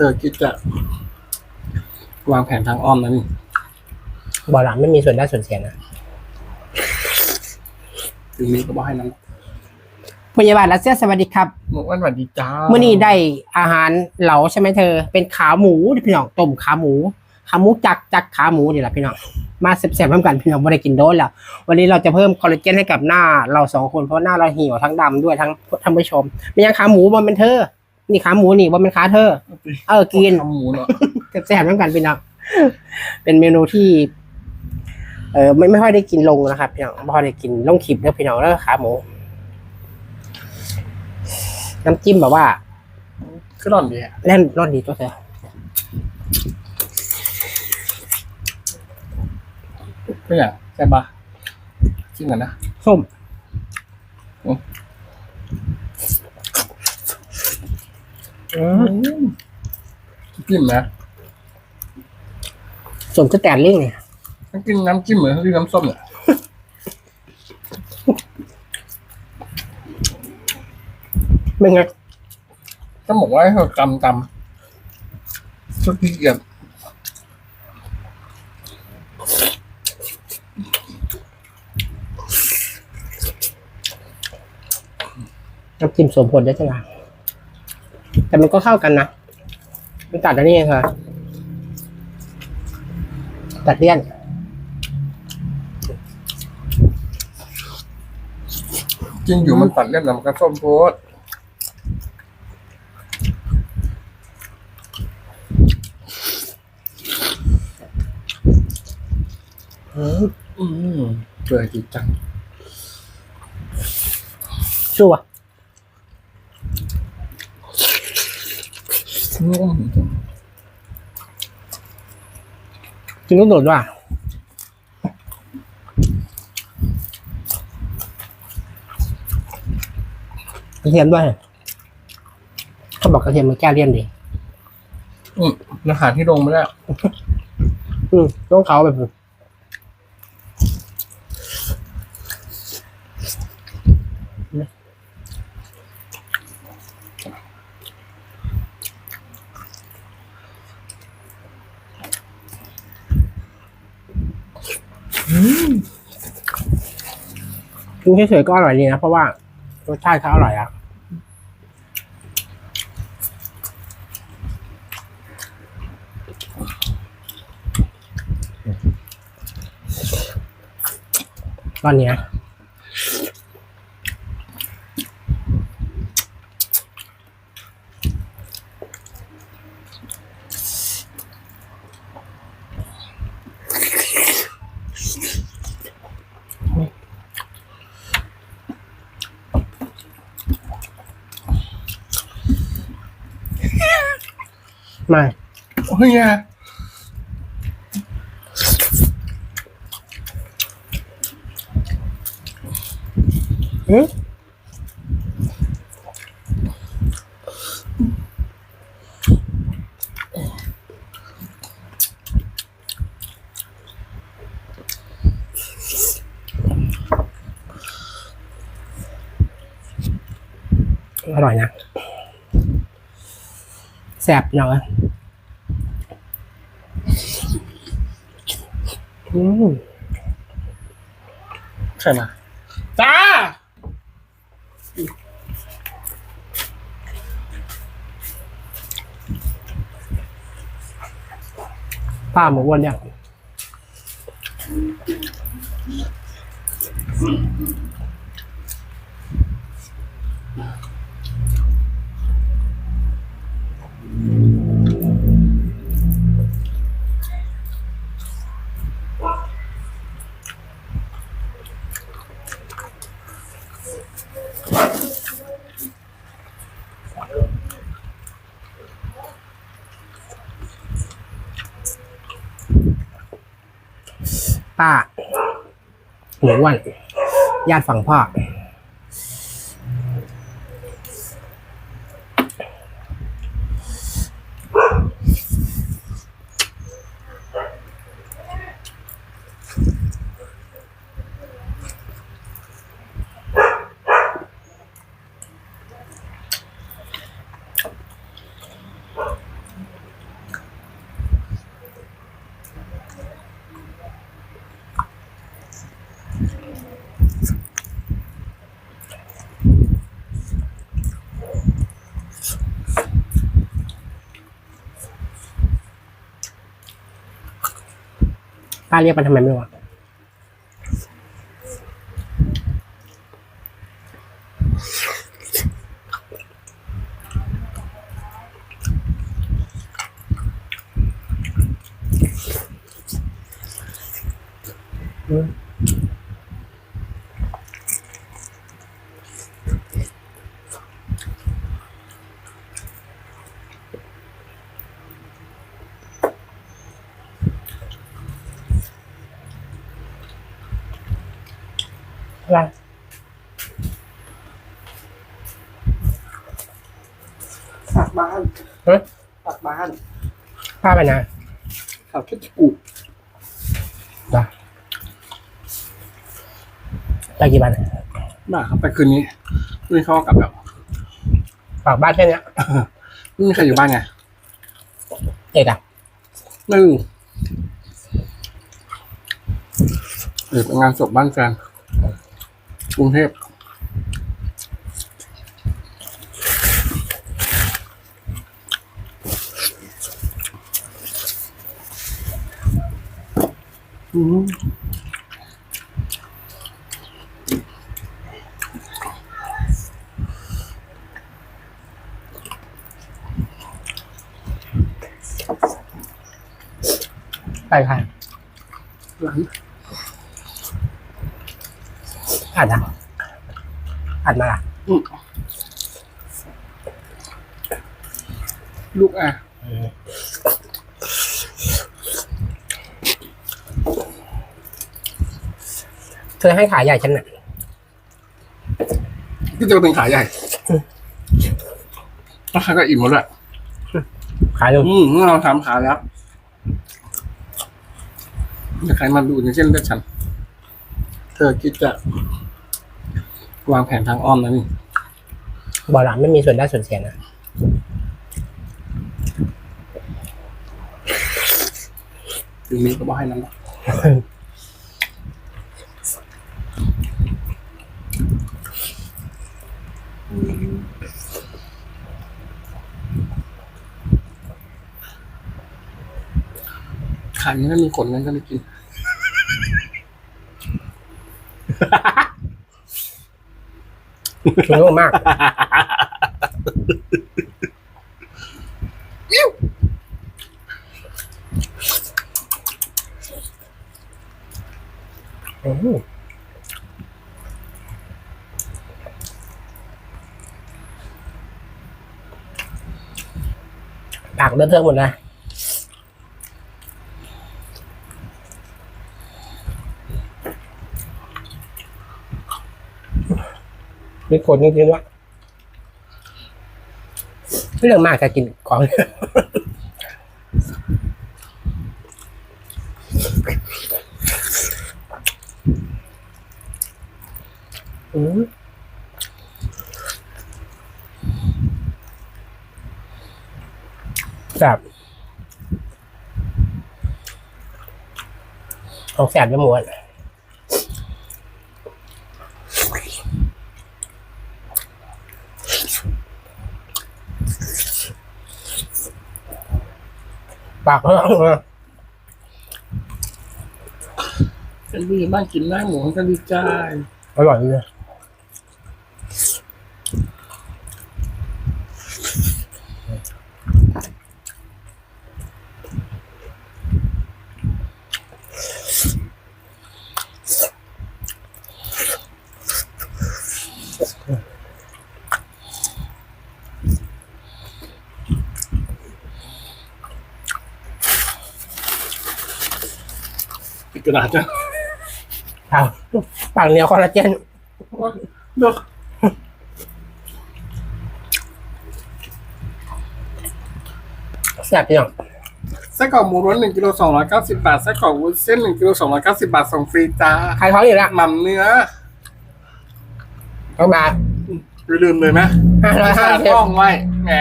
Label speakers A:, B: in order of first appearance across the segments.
A: ธอคิดจะวางแผนทางอ้อมนะนี่
B: บ่อหลังไม่มีส่วนได้ส่วนเสียนะ
A: ถึงนี้ก็บอกให้นั้น
B: พยาบาลรัสเซียสวัสดีครับ
A: หมูอ้วันสวัสดีจ้า
B: เมื่อนี้ได้อาหารเหลาใช่ไหมเธอ เป็นขาหมูที่พี่น้องต้มขาหมู ขาหมูจักจักขาหมูนี่แหละพี่น้องมาแซ่บๆร่วมกันพี่น้องไม่ได้กินโดนแล้ว วันนี้เราจะเพิ่มคอลลาเจนให้กับหน้าเราสองคนเพราะหน้าเราเหี่ยวทั้งดำด้วยทั้งท่านผู้ชมมียังขาหมูบนเป็นเธอ นี่ขาหมูนี่บนเป็นขาเธอ เออกิน
A: ทำหมูเนาะ
B: แซ่บๆร่วมกันพี่น้องเป็นเมนูที่ เออไม่ไม่ค่อยได้กินลงนะครับพี่น้องไม่ค่อยได้กินลงคลิปแล้วพี่น้องแล้วก็ขาหมู น้ำจิ้มแบบว่า
A: ก็ร่อนดีอะ
B: เล่นรอดดีตัวเธอ
A: ไม่อยากใช่ปะจริงเหรอนะ
B: ส้ม
A: อืมจิ้มนะ
B: ส้มจะแตนเลี่ยงเนี่ย
A: ต้องกินน้ำจิ้มเหมือนที่น้ำส้มเนี่ย
B: เป็นไง
A: ต้องบอกว่าให้เรากำกำสุดที่เกียจ
B: น้ำจิ้มสมผลได้จังหวะ แต่มันก็เข้ากันนะ มันตัดอันนี้เองค่ะ ตัดเลี่ยน
A: จริงอยู่มันตัดเล่นแต่มันก็ส้มโพด
B: อืม
A: อืมเปื่อยดีจัง
B: ชัว
A: นุ่ ม
B: จริงก็โดดว่ะกระเทียมด้วยเขาบอกกระเทียมมันแก้เลี่ยนดี
A: อืมอาหารที่ลงไม่ได้
B: อืมต้องเขาแบบ กินเฉยๆก็อร่อยดีนะ เพราะว่ารสชาติเขาอร่อยอะตอนนี้ยไม่
A: เฮ้ยอะ
B: อืมอร่อยนะแซ่บเนาะ อืม
A: ใช่ไหมจ้า
B: ป้าหมูอ้วนเนี่ยป้ หมูอ้วนญาติฝั่งพ่อ เรียกมันทำไมไม่รู้อะอืม อะไร
A: ฝากบ้าน
B: เฮ้ย
A: ฝากบ้าน
B: ป้าไปนะ
A: ข่าวคิดจะกู
B: จ้ะไปกี่วัน
A: บ้าครับไปคืนนี้คืนนี้เขาก็กลับแล้ว
B: ฝากบ้านแค่เนี้ย
A: ไม่มีใครอยู่บ้านไง
B: เอกอะ
A: ไม่รู้เดี๋ยวไปงานศพบ้านแฟน กรุงเทพอืม
B: ไปค่ะ
A: หลัง
B: อัดอะอัดมาละ
A: อืมลูกอะ
B: เธอให้ขาใหญ่ฉันน่ะ
A: ที่จะเป็นขาใหญ่ราคาก็อิ่มหมดเลย
B: ขาเร็ว
A: อืมเราทำขาแล้วอยากใครมาดูอย่างเช่นเลือดฉัน เธอคิดจะ วางแผนทางอ้อมนะนี่
B: บอลหลังไม่มีส่วนได้ส่วนเสียนะ
A: ถึงนี้ก็บอกให้นั้นหรอกขานี้ไม่มีขนงั้นก็เลยกิน
B: คุณโง่มากอืมปากเลือดเทือกหมดเลย มีคนจริงๆด้วยเรื่องมากจะกินของอืมแบบของแสบไปหมด ปากเพิ่มเลย
A: เป็นดีบ้านกินหน้าหมูก็ดีใจ
B: อร่อยเลย
A: ปิดกระดาษจ้ะ
B: เอาปากเหนียวคอลลาเจน
A: เลือก
B: แซ่บพี่น้อง
A: ไส้กรอกหมูร้วนหนึ่งกิโลสองร้อยเก้าสิบบาทไส้กรอกวุ้นเส้นหนึ่งกิโลสองร้อยเก้าสิบบาทส่งฟรีจ้า
B: ใครท้องอยู่แล้ว
A: หม่ำเนื้อ
B: ต้องมา
A: อย่าลืมเลยไหม
B: ห้าร้อยห้าสิบ
A: ต้องไว้แหม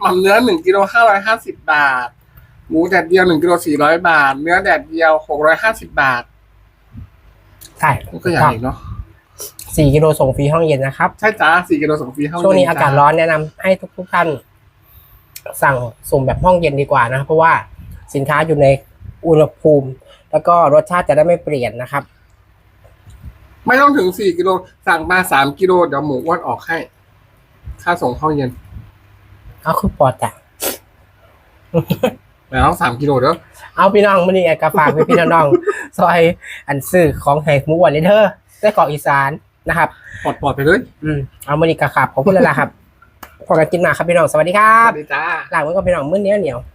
A: หม่ำเนื้อหนึ่งกิโลห้าร้อยห้าสิบบาท หมูแดดเดียวหนึ่งกิโลสี่ร้อยบาท เนื้อแดดเดียวหกร้อยห้าสิบบาท
B: ใช่
A: ก็อย่างอีกเนาะ
B: สี่กิโลส่งฟรีห้องเย็นนะครับ
A: ใช่จ้าสี่กิโลส่งฟรีเข้า
B: ช่วงนี้
A: เย็
B: อากาศร้อนแนะนำให้ทุกๆท่านสั่งส่งแบบห้องเย็นดีกว่านะ เพราะว่าสินค้าอยู่ในอุณหภูมิ แล้วก็รสชาติจะได้ไม่เปลี่ยนนะครับ
A: ไม่ต้องถึงสี่กิโลสั่งมาสามกิโลเดี๋ยวหมูอ้วนออกให้ ค่าส่งห้องเย็น
B: เอาคือปอดอะ
A: แต่ต้องสามกิโลเด้อ
B: เอาพี่น้องมันนี่ไอ้กระฝากไปพี่น้องซอยอันซื้อของแหกหมูอ้วนเลยเด้อได้เกาะอีสานนะครับ
A: ปลดปลอดไปเลย
B: อืมเอามันนี่กระขับขอบคุณแล้วล่ะครับพอกันกินมาครับพี่น้องสวัสดีครั
A: ส
B: บ
A: วัสดีจ้า
B: ลาไว้กับพี่น้องมื้อเหนี้ยวเหนียวๆ